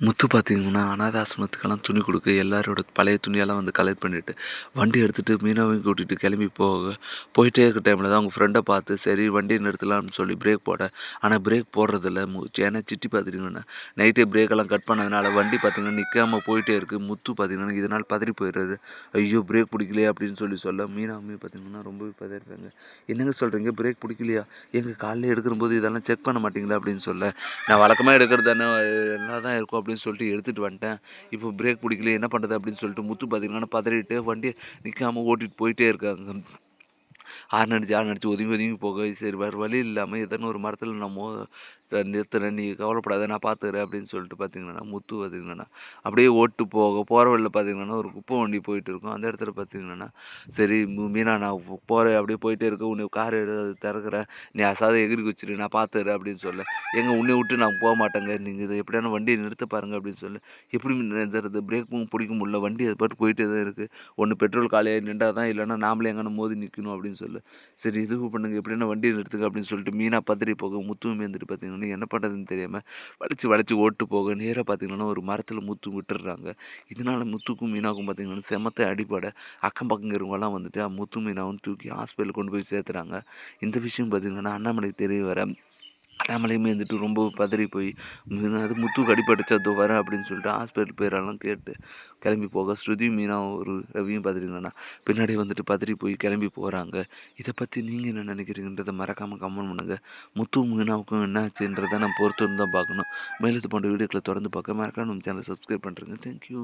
முத்து பார்த்தீங்கன்னா அனாதாசிரமத்துக்கெல்லாம் துணி கொடுக்க எல்லாரோட பழைய துணியெல்லாம் வந்து கலெக்ட் பண்ணிவிட்டு வண்டி எடுத்துகிட்டு மீனவையும் கூட்டிகிட்டு கிளம்பி போக போயிட்டே இருக்க டைமில் தான் அவங்க ஃப்ரெண்டை பார்த்து சரி வண்டி நிறுத்தலாம்னு சொல்லி பிரேக் போட. ஆனால் பிரேக் போடுறதில்ல. மு ஏன்னா சிட்டி பார்த்துட்டிங்கன்னா நைட்டே பிரேக்கெல்லாம் கட் பண்ணதுனால வண்டி பார்த்திங்கன்னா நிற்காம போயிட்டே இருக்குது முத்து பார்த்திங்கன்னா இதனால் பதறி போயிடுறது ஐயோ பிரேக் பிடிக்கலையே அப்படின்னு சொல்லி சொல்ல மீனாவுமே பார்த்திங்கன்னா ரொம்பவே பதறிடுறாங்க என்னங்க சொல்கிறீங்க பிரேக் பிடிக்கலையா? எங்கள் காலையில் எடுக்கும்போது இதெல்லாம் செக் பண்ண மாட்டீங்களா? அப்படின்னு சொல்ல நான் வழக்கமாக எடுக்கிறது தானே நல்லா தான் இருக்கும் அப்படின்னு சொல்லிட்டு எடுத்துகிட்டு வந்துட்டேன். இப்போ பிரேக் பிடிக்கல என்ன பண்ணுறது அப்படின்னு சொல்லிட்டு முத்து பார்த்தீங்கன்னா பதறிட்டு வண்டியை நிற்காம ஓட்டிகிட்டு போயிட்டே இருக்காங்க. ஆறு அடிச்சு ஆறு அடிச்சு ஒதுங்கி ஒதுங்கி போக சரி வேறு வழி இல்லாமல் எதனா ஒரு மரத்தில் நம்ம நிறுத்துறேன் நீ கவலைப்படாத நான் பார்த்துக்கிறேன் அப்படின்னு சொல்லிட்டு பார்த்தீங்கன்னா முத்து பார்த்தீங்கன்னா அப்படியே ஓட்டு போக போகிற வழியில் பார்த்தீங்கன்னா ஒரு குப்பை வண்டி போயிட்டு இருக்கும். அந்த இடத்துல பார்த்தீங்கன்னா சரி மீனா நான் போகிறேன் அப்படியே போயிட்டே இருக்க. உன்னை கார் எடுத்து திறக்கிறேன். நீ அசாத எகிரி குச்சிரு நான் பார்த்துக்கிறேன் அப்படின்னு சொல்ல. எங்கே உன்னை விட்டு நான் போக மாட்டேங்க. நீங்கள் இதை எப்படியான வண்டியை நிறுத்த பாருங்க அப்படின்னு சொல்ல. எப்படி நிறுத்துறது? பிரேக்கும் பிடிக்க முடியல வண்டி அது பாட்டு போயிட்டே தான் இருக்குது ஒன்று பெட்ரோல் காலையாக நின்றா தான் இல்லைன்னா நாமளே எங்கன்னா மோதி நிற்கணும் அப்படின்னு சொல்லு. சரி இது பண்ணுங்க. எப்படின்னா வண்டியை நிறுத்துங்க அப்படின்னு சொல்லிட்டு மீனா பதறி போக முத்துவும் இருந்துட்டு பார்த்தீங்கன்னா என்ன பண்ணுறதுன்னு தெரியாமல் வளைச்சி வளைச்சி ஓட்டு போக நேராக பார்த்தீங்கன்னா ஒரு மரத்தில் முத்து விட்டுடுறாங்க இதனால முத்துக்கும் மீனாக்கும் பார்த்தீங்கன்னா செமத்தை அடிப்படை அக்கம் பக்கம் இருக்கிறவங்கலாம் வந்துட்டு முத்து மீனாவும் தூக்கி ஹாஸ்பிட்டலுக்கு கொண்டு போய் சேர்த்துறாங்க. இந்த விஷயம் பார்த்தீங்கன்னா அண்ணாமலைக்கு தெரிய வர அண்ணாமலையுமே வந்துட்டு ரொம்ப பதறி போய் மீனா அது முத்துக்கு அடிபட்டுச்சு அதோ வரேன் அப்படின்னு சொல்லிட்டு ஹாஸ்பிட்டல் பேரெல்லாம் கேட்டு கிளம்பி போக ஸ்ருதி மீனாவும் ஒரு ரவியும் பார்த்துட்டிங்கன்னா பின்னாடி வந்துட்டு பதறி போய் கிளம்பி போகிறாங்க இதை பற்றி நீங்கள் என்ன நினைக்கிறீங்கன்றதை மறக்காமல் கமெண்ட் பண்ணுங்கள் முத்து மீனாவுக்கும் என்னாச்சுன்றதை நான் பொறுத்து தான் பார்க்கணும். மேலும் போன்ற வீடியோக்களை தொடர்ந்து பார்க்க மறக்காம நம்ம சேனலை சப்ஸ்கிரைப் பண்ணுறேங்க தேங்க்யூ